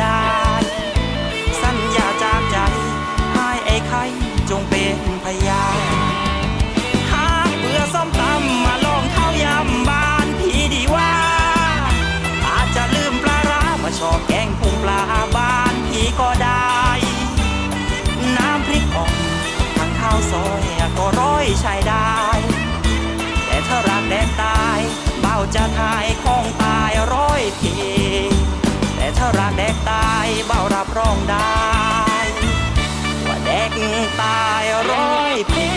ได้ สัญญาจากใจ ให้ไอ้ไข่จงเป็นพยานหากเบื่อส้มตำมาลองข้าวยำบ้านพี่ดีว่า อาจจะลืมปลาร้ามาชอบแกงพุงปลาบ้านพี่ก็ได้ น้ำพริกอ่องทั้งข้าวซอยก็ร้อยใช้ได้แต่ถ้ารักแดนตาย เบาจะทายของตายร้อยที ตายร้อยปี